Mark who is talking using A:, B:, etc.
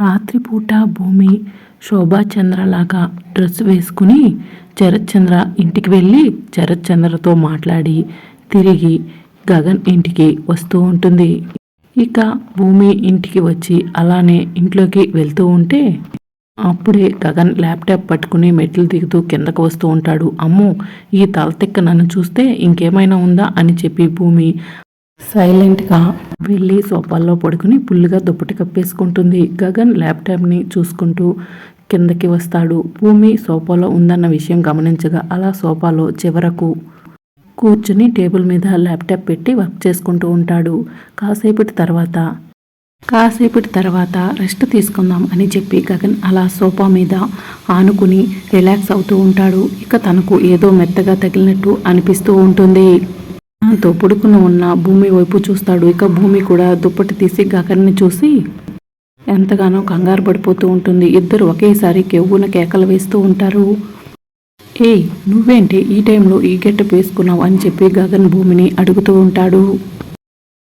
A: రాత్రిపూట భూమి శోభాచంద్రలాగా డ్రెస్ వేసుకుని చరచంద్ర ఇంటికి వెళ్ళి చరచంద్రతో మాట్లాడి తిరిగి గగన్ ఇంటికి వస్తూ ఉంటుంది. ఇక భూమి ఇంటికి వచ్చి అలానే ఇంట్లోకి వెళ్తూ ఉంటే అప్పుడే గగన్ ల్యాప్టాప్ పట్టుకుని మెట్లు దిగుతూ కిందకు వస్తూ ఉంటాడు. అమ్మో ఈ తలతిక్క నన్ను చూస్తే ఇంకేమైనా ఉందా అని చెప్పి భూమి సైలెంట్గా వెళ్ళి సోఫాల్లో పడుకుని పుల్లుగా దుప్పటి కప్పేసుకుంటుంది. గగన్ ల్యాప్టాప్ని చూసుకుంటూ కిందకి వస్తాడు. భూమి సోఫాలో ఉందన్న విషయం గమనించగా అలా సోఫాలో చివరకు కూర్చుని టేబుల్ మీద ల్యాప్టాప్ పెట్టి వర్క్ చేసుకుంటూ ఉంటాడు. కాసేపటి తర్వాత కాసేపటి తర్వాత రెస్ట్ తీసుకుందాం అని చెప్పి గగన్ అలా సోఫా మీద ఆనుకుని రిలాక్స్ అవుతూ ఉంటాడు. ఇక తనకు ఏదో మెత్తగా తగిలినట్టు అనిపిస్తూ ఉంటుంది. దాంతో పుడుకున ఉన్న భూమి వైపు చూస్తాడు. ఇక భూమి కూడా దుప్పటి తీసి గగన్ని చూసి ఎంతగానో కంగారు పడిపోతూ ఉంటుంది. ఇద్దరు ఒకేసారి కెవ్వున కేకలు వేస్తూ ఉంటారు. ఏయ్ నువ్వేంటి ఈ టైంలో ఈ గెట్టప్ వేసుకున్నావు అని చెప్పి గగన్ భూమిని అడుగుతూ ఉంటాడు.